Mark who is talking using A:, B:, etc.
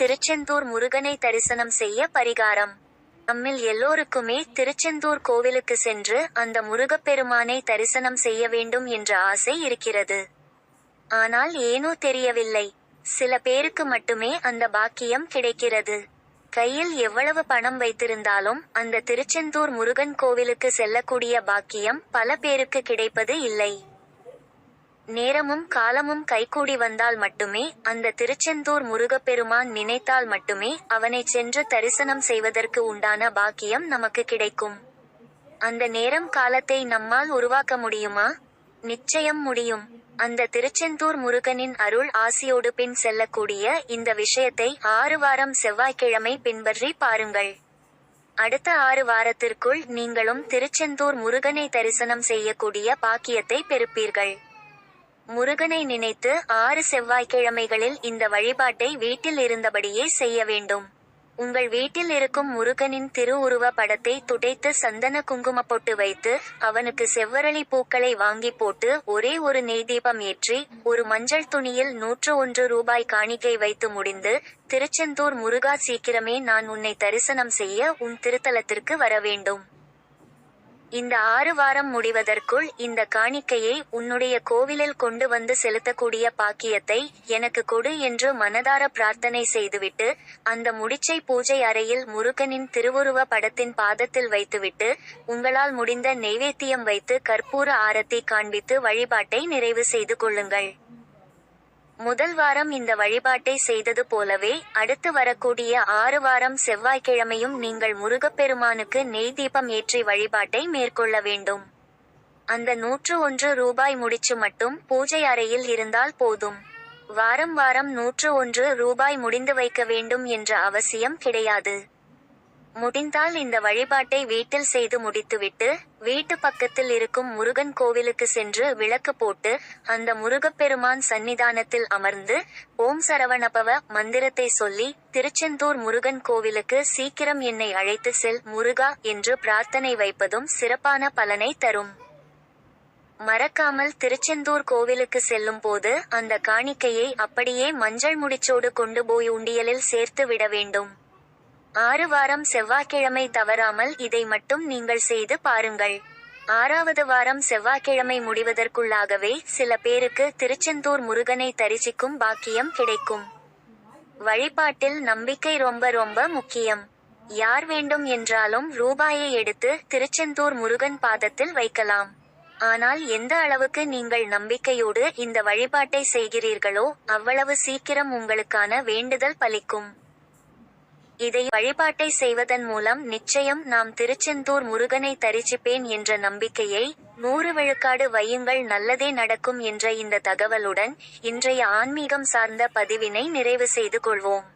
A: திருச்செந்தூர் முருகனை தரிசனம் செய்ய பரிகாரம். நம்மில் எல்லோருக்குமே திருச்செந்தூர் கோவிலுக்கு சென்று அந்த முருகப்பெருமானை தரிசனம் செய்ய வேண்டும் என்ற ஆசை இருக்கிறது. ஆனால் ஏனோ தெரியவில்லை. சில பேருக்கு மட்டுமே அந்த பாக்கியம் கிடைக்கிறது. கையில் எவ்வளவு பணம் வைத்திருந்தாலும் அந்த திருச்செந்தூர் முருகன் கோவிலுக்கு செல்லக்கூடிய பாக்கியம் பல பேருக்கு கிடைப்பது இல்லை. நேரமும் காலமும் கைகூடி வந்தால் மட்டுமே அந்த திருச்செந்தூர் முருகப்பெருமான் நினைத்தால் மட்டுமே அவனை சென்று தரிசனம் செய்வதற்கு உண்டான பாக்கியம் நமக்கு கிடைக்கும். அந்த நேரம் காலத்தை நம்மால் உருவாக்க முடியுமா? நிச்சயம் முடியும். அந்த திருச்செந்தூர் முருகனின் அருள் ஆசியோடு பின் செல்லக்கூடிய இந்த விஷயத்தை ஆறு வாரம் செவ்வாய்க்கிழமை பின்பற்றி பாருங்கள். அடுத்த ஆறு வாரத்திற்குள் நீங்களும் திருச்செந்தூர் முருகனை தரிசனம் செய்யக்கூடிய பாக்கியத்தை பெறுப்பீர்கள். முருகனை நினைத்து ஆறு செவ்வாய்க்கிழமைகளில் இந்த வழிபாட்டை வீட்டில் இருந்தபடியே செய்ய வேண்டும். உங்கள் வீட்டில் இருக்கும் முருகனின் திருவுருவ படத்தை துடைத்து சந்தன குங்கும பொட்டு வைத்து அவனுக்கு செவ்வரளி பூக்களை வாங்கி போட்டு ஒரே ஒரு நெய் தீபம் ஏற்றி ஒரு மஞ்சள் துணியில் நூற்று ஒன்று ரூபாய் காணிக்கை வைத்து முடிந்து திருச்செந்தூர் முருகா சீக்கிரமே நான் உன்னை தரிசனம் செய்ய உன் திருத்தலத்திற்கு வர வேண்டும். இந்த ஆறு வாரம் முடிவதற்குள் இந்த காணிக்கையை உன்னுடைய கோவிலில் கொண்டு வந்து செலுத்தக்கூடிய பாக்கியத்தை எனக்கு கொடு என்று மனதார பிரார்த்தனை செய்துவிட்டு அந்த முடிச்சை பூஜை அறையில் முருகனின் திருவுருவ படத்தின் பாதத்தில் வைத்துவிட்டு உங்களால் முடிந்த நெய்வேத்தியம் வைத்து கற்பூர ஆரத்தி காண்பித்து வழிபாட்டை நிறைவு செய்து கொள்ளுங்கள். முதல் வாரம் இந்த வழிபாட்டை செய்தது போலவே அடுத்து வரக்கூடிய ஆறு வாரம் செவ்வாய்க்கிழமையும் நீங்கள் முருகப்பெருமானுக்கு நெய் தீபம் ஏற்றி வழிபாட்டை மேற்கொள்ள வேண்டும். அந்த நூற்று ஒன்று ரூபாய் முடிச்சு மட்டும் பூஜை அறையில் இருந்தால் போதும். வாரம் வாரம் நூற்று ஒன்று ரூபாய் முடிந்து வைக்க வேண்டும் என்ற அவசியம் கிடையாது. முடிந்தால் இந்த வழிபாட்டை வீட்டில் செய்து முடித்துவிட்டு வீட்டு பக்கத்தில் இருக்கும் முருகன் கோவிலுக்கு சென்று விளக்கு போட்டு அந்த முருகப்பெருமான் சன்னிதானத்தில் அமர்ந்து ஓம் சரவணபவ மந்திரத்தை சொல்லி திருச்செந்தூர் முருகன் கோவிலுக்கு சீக்கிரம் என்னை அழைத்து செல் முருகா என்று பிரார்த்தனை வைப்பதும் சிறப்பான பலனை தரும். மறக்காமல் திருச்செந்தூர் கோவிலுக்கு செல்லும் போது அந்த காணிக்கையை அப்படியே மஞ்சள் முடிச்சோடு கொண்டு போய் உண்டியலில் சேர்த்து விட வேண்டும். ஆறு வாரம் செவ்வாய்க்கிழமை தவறாமல் இதை மட்டும் நீங்கள் செய்து பாருங்கள். ஆறாவது வாரம் செவ்வாய்க்கிழமை முடிவதற்குள்ளாகவே சில பேருக்கு திருச்செந்தூர் முருகனை தரிசிக்கும் பாக்கியம் கிடைக்கும். வழிபாட்டில் நம்பிக்கை ரொம்ப ரொம்ப முக்கியம். யார் வேண்டும் என்றாலும் ரூபாயை எடுத்து திருச்செந்தூர் முருகன் பாதத்தில் வைக்கலாம். ஆனால் எந்த அளவுக்கு நீங்கள் நம்பிக்கையோடு இந்த வழிபாட்டை செய்கிறீர்களோ அவ்வளவு சீக்கிரம் உங்களுக்கான வேண்டுதல் பலிக்கும். இதை வழிபாட்டை செய்வதன் மூலம் நிச்சயம் நாம் திருச்செந்தூர் முருகனை தரிசிப்பேன் என்ற நம்பிக்கையை நூறு விழுக்காடு வையுங்கள் நல்லதே நடக்கும் என்ற இந்த தகவலுடன் இன்றைய ஆன்மீகம் சார்ந்த பதிவினை நிறைவு செய்து கொள்வோம்.